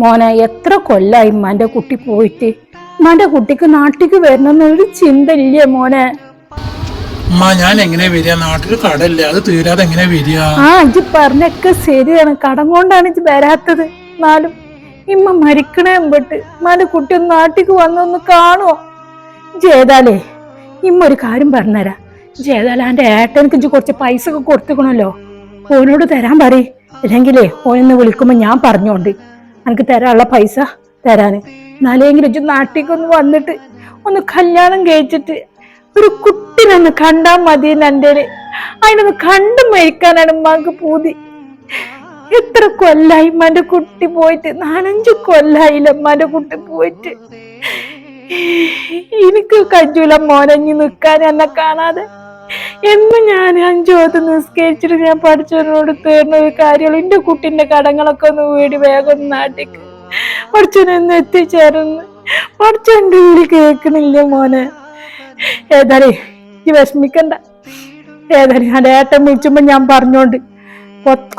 മോനെ എത്ര കൊല്ലായി ഉമ്മാന്റെ കുട്ടി പോയിട്ട്? ഉമ്മാന്റെ കുട്ടിക്ക് നാട്ടിക്ക് വരണമെന്നൊരു ചിന്ത ഇല്ലേ മോനെ? അമ്മ ഞാൻ എങ്ങനെ വരിക? നാട്ടിൽ കടല്ലേ അത് തീരാതെ എങ്ങനെ വരിക? ആ ഇജ് പറഞ്ഞൊക്കെ ശരിയാണ്. കടം കൊണ്ടാണ് ഇജ് വരാത്തത്. എന്നാലും ഇമ്മ മരിക്കണേ മുമ്പിട്ട് ഉമ്മാന്റെ കുട്ടി ഒന്ന് നാട്ടിക്ക് വന്നൊന്ന് കാണുമോ ജേതാലേ ഇമ്മ ഒരു കാര്യം പറഞ്ഞുതരാം. എന്റെ ഏട്ടനക്ക് ഇജ് കുറച്ച് പൈസ ഒക്കെ കൊടുത്തുക്കണല്ലോ ഓനോട് തരാൻ പറയും. ഇല്ലെങ്കിലേ ഓനൊന്ന് വിളിക്കുമ്പോ ഞാൻ പറഞ്ഞോണ്ട് എനിക്ക് തരാനുള്ള പൈസ തരാന്. എന്നാലെങ്കിലും ഇജ്ജ് നാട്ടിക്കൊന്ന് വന്നിട്ട് ഒന്ന് കല്യാണം കഴിച്ചിട്ട് ഒരു കുട്ടിനൊന്ന് കണ്ടാ മതി എന്റെ അതിനൊന്ന് കണ്ടു മരിക്കാനാണ് ഉമ്മാക്ക് പൂതി. എത്ര കൊല്ലായി ഉമ്മാന്റെ കുട്ടി പോയിട്ട്. നാലഞ്ച് കൊല്ലായില്ല ഉമ്മാന്റെ കുട്ടി പോയിട്ട്. എനിക്ക് കജൂല മോനഞ്ഞു നിൽക്കാൻ എന്നെ കാണാതെ. എന്ന് ഞാൻ അഞ്ചു വത്ത് നിസ്കരിച്ചിട്ട് ഞാൻ പഠിച്ചവനോട് തീർന്ന ഒരു കാര്യമുള്ളൂ. എന്റെ കുട്ടിന്റെ കടങ്ങളൊക്കെ ഒന്ന് വീടി വേഗം നാട്ടിക്ക് പഠിച്ചവനൊന്ന് എത്തിച്ചേരുന്നു പഠിച്ചവന്റെ വിളി കേൾക്കണില്ല മോനെ. ഏതായാലേ ഈ വിഷമിക്കണ്ട. ഏതായാലും ഞാൻ ഏട്ടൻ വിളിച്ചുമ്പോ ഞാൻ പറഞ്ഞോണ്ട്.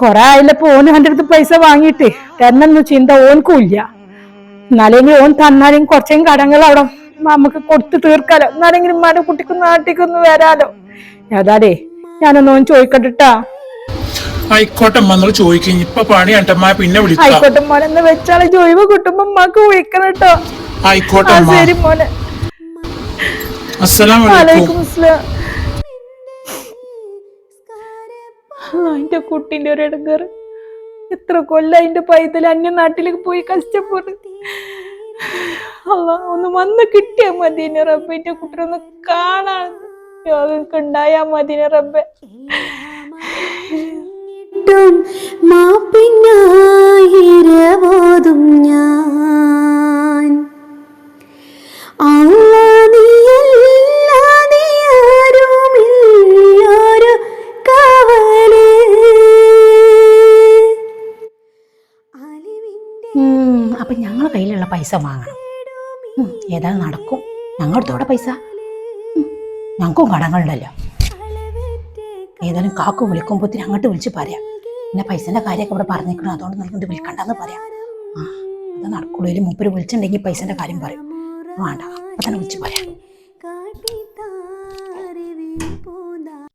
കൊറേ ആയില്ലപ്പോ ഓന് എന്റെ അടുത്ത് പൈസ വാങ്ങിയിട്ട്. എന്നൊന്നും ചിന്ത ഓൻക്കും ഇല്ല. എന്നാലെങ്കിൽ ഓൻ തന്നാലും കുറച്ചെങ്കിലും കടങ്ങൾ അവിടെ നമുക്ക് കൊടുത്തു തീർക്കാലോ. എന്നാലെങ്കിലും മാഡം കുട്ടിക്ക് നാട്ടിക്കൊന്ന് വരാലോ. ഏതാടേ ഞാനൊന്നും ചോദിക്കട്ടെട്ടാ. ആയിക്കോട്ടെ അമ്മ നിങ്ങൾ ചോദിക്കും. ഇപ്പൊ പണി കണ്ടമ്മ പിന്നെ വിളിക്കാം. ആയിക്കോട്ടെ മോനെ എന്ന് വെച്ചാൽ ജോയിവ് കിട്ടുമ്പോ ഉമ്മാക്ക് വിളിക്കണം കേട്ടോ ആയിക്കോട്ടെ ആ അമ്മ. ശരി മോനെ. അസ്സലാം വലൈക്കും അസ്സലാം. ആ, എന്റെ കുട്ടിന്റെ ഒരു ഇടങ്ങേറ് എത്ര കൊല്ല അതിന്റെ പൈതൽ അന്യ നാട്ടിലേക്ക് പോയി കഷ്ടപ്പെട്ടു. അല്ല ഒന്ന് വന്ന് കിട്ടിയാ മതി എന്നെ റബ്ബിന്റെ കുട്ടിനെ ഒന്ന് കാണാൻ. യോഗക്ക് ഉണ്ടായാ റബ്ബെ. മാപ്പിന്നായിരവോതും ഞാൻ. അപ്പൊ ഞങ്ങളെ കയ്യിലുള്ള പൈസ വാങ്ങണം. ഏതായാലും നടക്കും? ഞങ്ങളടുത്തോടെ പൈസ? ഞങ്ങൾക്കും കടങ്ങളുണ്ടല്ലോ ഏതായാലും കാക്കു വിളിക്കുമ്പോത്തിന് അങ്ങോട്ട് വിളിച്ച് പറയാം. പിന്നെ പൈസന്റെ കാര്യമൊക്കെ ഇവിടെ പറഞ്ഞിരിക്കണം അതുകൊണ്ട് നിങ്ങൾക്ക് വിളിക്കണ്ടെന്ന് പറയാം. ആ അത് നടക്കുള്ളൂ. മൂപ്പര് വിളിച്ചിട്ടുണ്ടെങ്കിൽ പൈസന്റെ കാര്യം പറയും. വേണ്ട. അപ്പൊ തന്നെ വിളിച്ച് പറയാം.